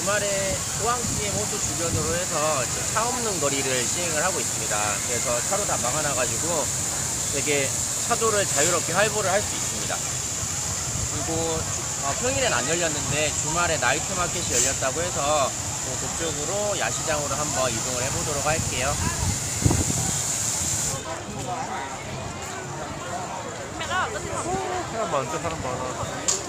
주말에 포항팀 호수 주변으로 해서 차 없는 거리를 시행을 하고 있습니다. 그래서 차로 다 막아놔가지고 되게 차도를 자유롭게 활보를 할 수 있습니다. 그리고 주- 어, 평일엔 안 열렸는데 주말에 나이트 마켓이 열렸다고 해서 또 그쪽으로 야시장으로 한번 이동을 해보도록 할게요. 사람 많다 사람 많아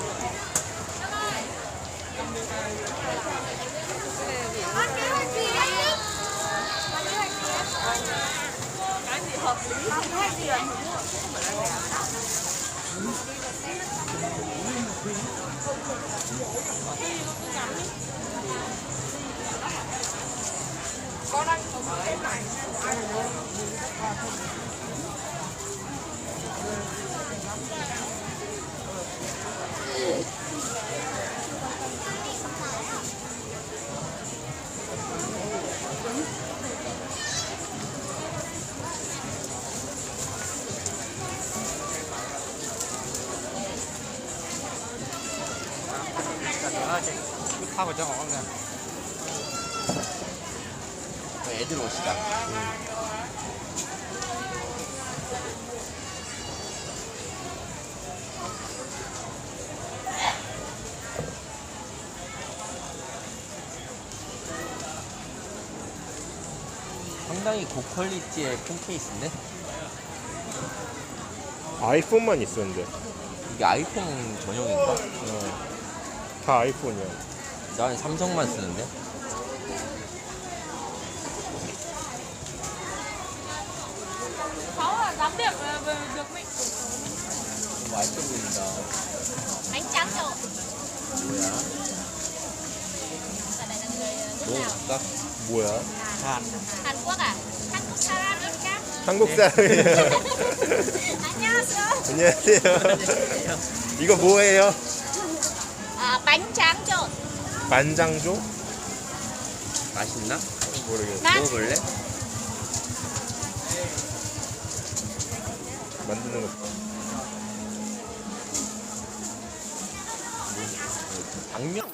하고 저거 그냥 어, 애들 옷이다. 상당히 고퀄리티의 폰 케이스인데? 아이폰만 있었는데 이게 아이폰 전용인가? 어. 다 아이폰이야 난 삼성만 쓰는데? 맛있어 보인다. 뭐야? 먹어볼까? 뭐야 한 Hàn Quốc à? Hàn Quốc 사람 ít 한국 사람이에요 안녕하세요 안녕하세요 이거 뭐예요? 아, trộn 만장조? 맛있나? 모르겠어 맛 먹어볼래? 만드는 거 당면?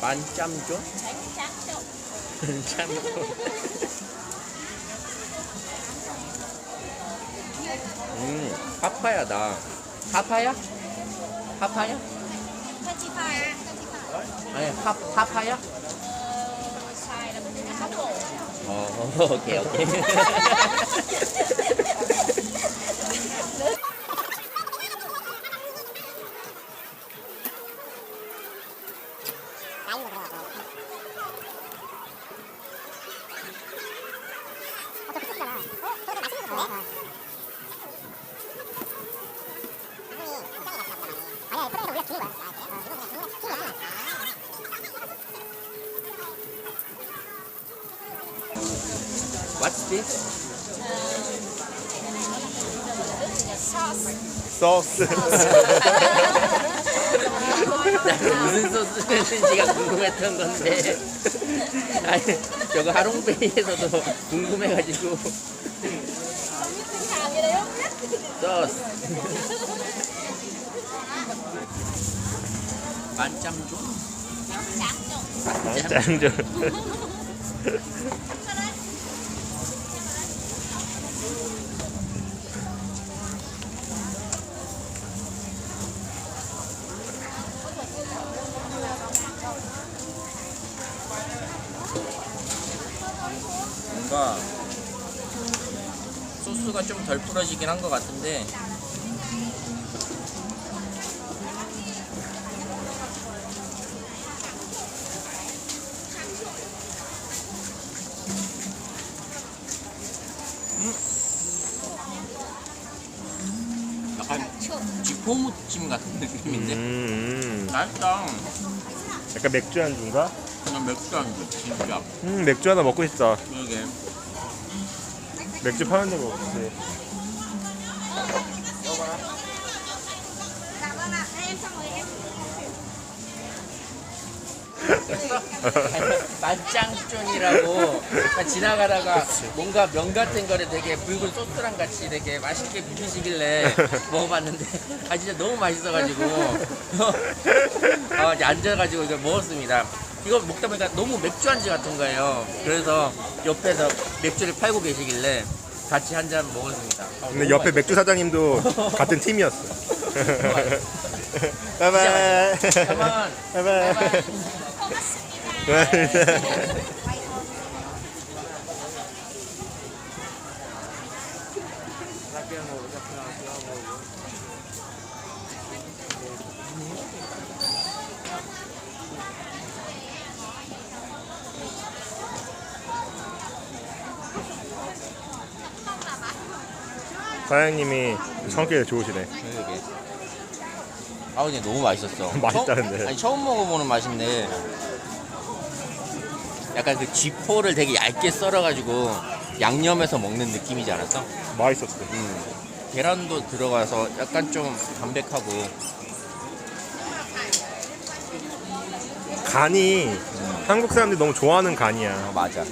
만짬조? bánh tráng trộn 만짬조. 음? Thirty five Thirty five 아니, hấp bộ 어, 오케이, 오케이. Sauce 소스 무슨 소스 였는지가 궁금했던 건데. 아니, 저거 하롱베이에서도 궁금해가지고. 소스. 만짬조? Bánh tráng trộn 뭔가 소스가 좀덜 뿌려지긴 한 것 같은데 약간 쥐포무침 같은 느낌인데 음, 음. 맛있다 약간 맥주 안주인가? 그냥 맥주 안주 진짜. 음 맥주 하나 먹고 싶다. 이게. 맥주 파는 데가 없지 만짱쫀이라고 지나가다가 뭔가 면 같은 거를 되게 붉은 소스랑 같이 되게 맛있게 비비시길래 먹어봤는데 아 진짜 너무 맛있어가지고. 아, 이제 앉아가지고 이걸 먹었습니다. 이거 먹다 보니까 너무 맥주 안주 같은 거예요. 그래서 옆에서 맥주를 팔고 계시길래 같이 한 잔 먹었습니다. 아, 근데 너무 옆에 맛있어요. 맥주 사장님도 같은 팀이었어. 바이바이. 잠깐만. 바이바이. 사장님이 성격이 좋으시네. 이게. 아 근데 너무 맛있었어. 맛있다는데. 처음, 아니 처음 먹어보는 맛인데 약간 그 쥐포를 되게 얇게 썰어가지고 양념해서 먹는 느낌이지 않았어? 맛있었어. 음. 계란도 들어가서 약간 좀 담백하고 간이 한국 사람들이 너무 좋아하는 간이야. 어, 맞아.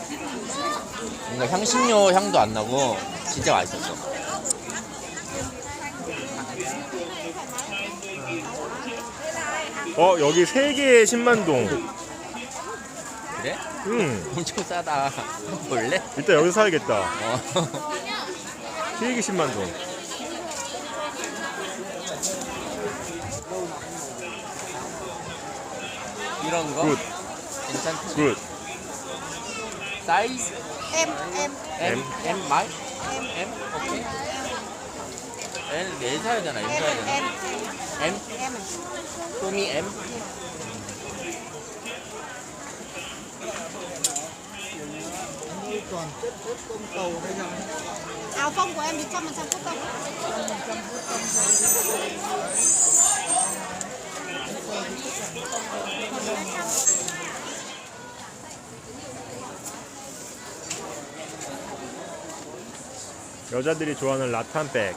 뭔가 향신료 향도 안 나고 진짜 맛있었어. 어 여기 세 개의 10만 동. 그래? 음 엄청 싸다. 볼래? 일단 여기서 사야겠다. 어. 세 개 10만 동. 이런 거 굿. 괜찮지? 굿. 사이즈 Em em M M 마이 M 오케이. L 네 사야 되나? M 사야 되나? M em 소미 M áo phông của em thì trăm phần trăm cốt tông 여자들이 좋아하는 라탄백.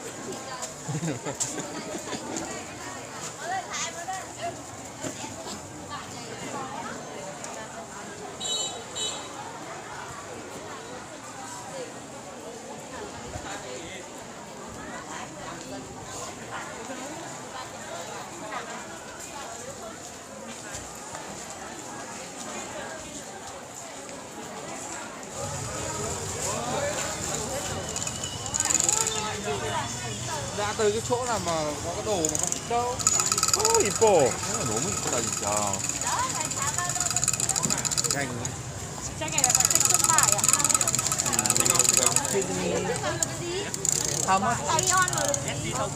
Ra từ cái chỗ nào mà có cái đồ mà không biết đâu 어 이뻐. 이거 너무 이쁘다 진짜. nhanh Cho ngày là phải thích thương mại ạ How much? Tại on rồi 85?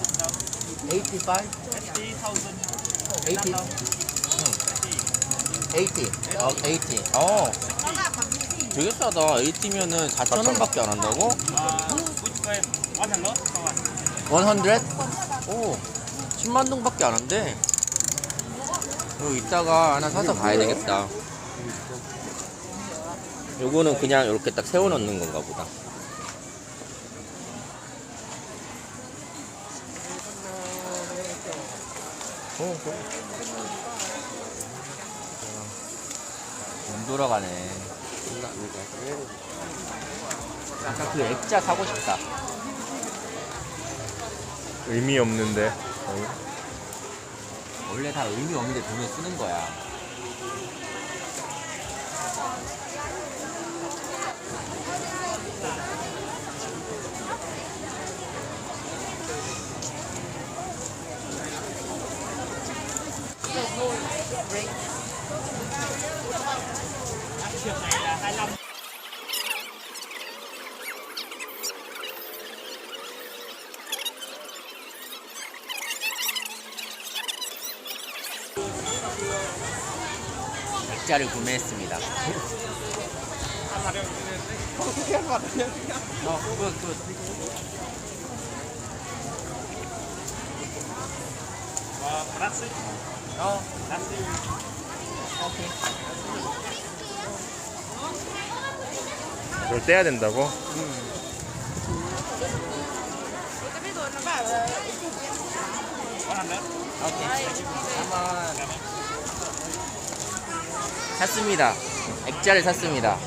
80? 80. 어, 80. 어. 되게 싸다. 80면은 4,000원밖에 안 한다고? 100? 오. 10만 동 밖에 안 한대. 여기 이따가 하나 사서 가야 되겠다. 요거는 그냥 이렇게 딱 세워 놓는 건가 보다. 어, 돈 돌아가네. 약간 그 액자 사고 싶다. 의미 없는데. 어, 원래 다 의미 없는데 돈을 쓰는 거야. 액자를 구매했습니다. 어. 이걸 떼야 된다고? 오케이. 한번 샀습니다. 액자를 샀습니다.